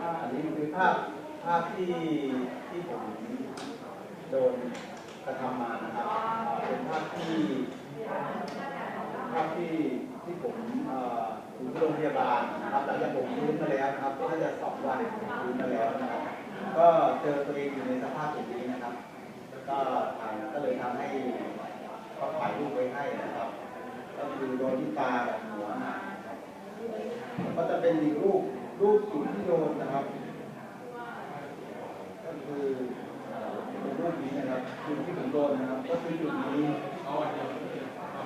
ภาพอันนี้คือภาพภาพที่ที่ผมโดนกระทำมานะครับเป็นภาพที่ภาพที่ที่ผมเอ่ออยู่ที่โรงพยาบาลนะครับหลังจากผมฟื้นมาแล้วนะครับน่าจะสองวันฟื้นมาแล้วนะครับ ก็เจอตัวเองอยู่ในสภาพแบบนี้นะครับ ก็ทางก็เลยทำให้เขาถ่ายรูปไว้ให้นะครับ ก็คือโดนที่ตากับหัวนะครับก็จะเป็นอีกรูป รูปจุดที่โดนนะครับ ก็คือเป็นรูปนี้นะครับจุดที่ผมโดนนะครับ ก็คือจุดนี้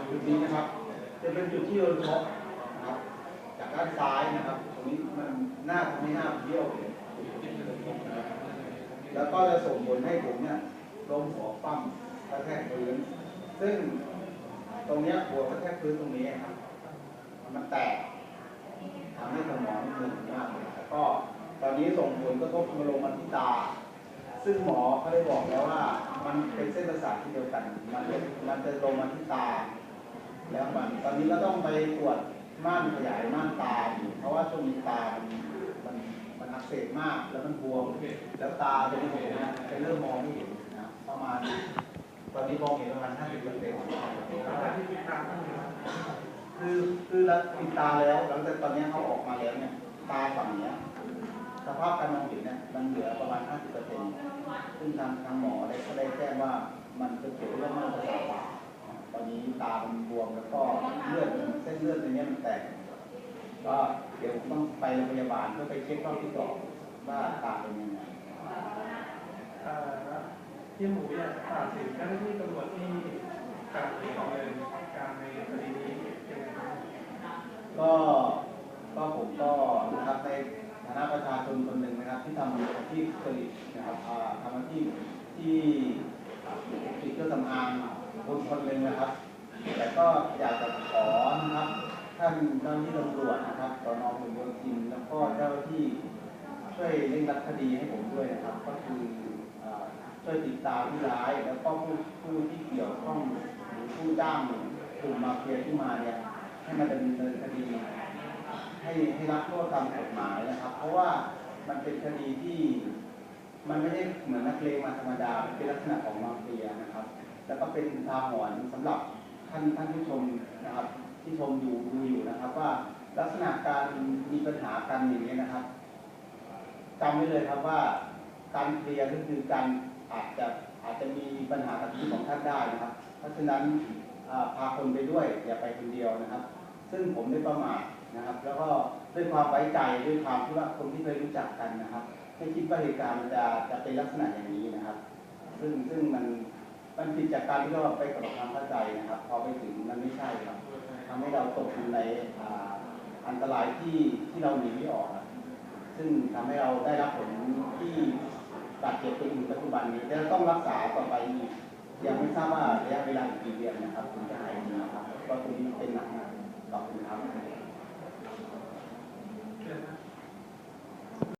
จุดนี้นะครับ จะเป็นจุดที่โดนเคาะนะครับ จากด้านซ้ายนะครับ ตรงนี้มันหน้าทำให้หน้าเบี้ยวเลยแล้วก็จะส่งผลให้ผมเนี่ยล้มหัวปั้มกระแทกพื้น ซึ่งตรงเนี้ยหัวกระแทกพื้นตรงนี้ครับ มันแตก หนึ่งมากเลยแล้วก็ตอนนี้ส่งผลกระทบมาลงมาที่ตา ซึ่งหมอเขาได้บอกแล้วว่า มันเป็นเส้นประสาทที่เดียวกัน มันจะมันจะลงมาที่ตา แล้วมันตอนนี้ก็ต้องไปตรวจม่านขยายม่านตาอยู่เพราะว่าช่วงนี้ตามันมันอักเสบมากแล้วมันบวมแล้วตาตรงนี้ผมเนี่ยจะเริ่มมองไม่เห็นนะประมาณตอนนี้มองเห็นประมาณ50เปอร์เซ็นต์คือคือเราปิดตาแล้วหลังจากตอนนี้เขาออกมาแล้วเนี่ย ตาฝั่งเนี้ยสภาพการมองเห็นเนี่ยมันเหลือประมาณ 50เปอร์เซ็นต์ซึ่งทางทางหมอได้ก็ได้แจ้งว่ามันจะเกี่ยวเรื่องม่านประสาทตาตอนนี้ตามันบวมแล้วก็เลือดมันเส้นเลือดในเนี้ยมันแตก ก็เดี๋ยวผมต้องไปโรงพยาบาลเพื่อไปเช็ครอบที่สองว่าตาเป็นยังไงเอ่อที่หมูอยากฝากถึงเจ้าหน้าที่ตำรวจที่การดำเนินการในคดีนี้ยังไงบ้างก็ก็ผมก็ นะครับในฐานะประชาชนคนหนึ่งนะครับ ที่ทำอาชีพผลิตนะครับอาทำอาชีพที่ผลิตเครื่องสำอางคนคนหนึ่งนะครับ แต่ก็อยากจะขอนะครับท่านเจ้าหน้าที่ตำรวจนะครับสนหลวงโยธินแล้วก็เจ้าหน้าที่ช่วยเร่งรัดคดีให้ผมด้วยนะครับ ก็คือช่วยติดตามผู้ร้าย แล้วก็ผู้ผู้ที่เกี่ยวข้องหรือผู้จ้างกลุ่มมาเฟียที่มาเนี่ยให้มาดำเนินคดี ให้ให้รับโทษตามกฎหมายนะครับ เพราะว่ามันเป็นคดีที่มันไม่ได้เหมือนนักเลงมาธรรมดาเป็นลักษณะของมาเฟียนะครับ แล้วก็เป็นทาหรณ์สำหรับท่านท่านผู้ชมนะครับ ที่ชมอยู่ดูอยู่นะครับว่าลักษณะการมีปัญหากันอย่างนี้นะครับจำไว้เลยครับว่าการเคลียร์ก็คือการอาจจะอาจจะมีปัญหากับชีวิตของท่านได้นะครับ เพราะฉะนั้นพาคนไปด้วยอย่าไปคนเดียวนะครับ ซึ่งผมได้ประมาท นะครับ แล้วก็ด้วยความไว้ใจด้วยความที่ว่าคนที่เคยรู้จักกันนะครับไม่คิดว่าเหตุการณ์มันจะจะเป็นลักษณะอย่างนี้นะครับ ซึ่งซึ่งมันมันผิดจากการที่เราไปกับความเข้าใจนะครับ พอไปถึงมันไม่ใช่ครับทำให้เราตกอยู่ในอันตรายที่ที่เราหนีไม่ออกครับซึ่งทำให้เราได้รับผลที่บาดเจ็บไปถึงปัจจุบันนี้แต่ต้องรักษาต่อไปอีกยังไม่ทราบว่าระยะเวลาอีกกี่เดือนนะครับถึงจะหายดีนะครับ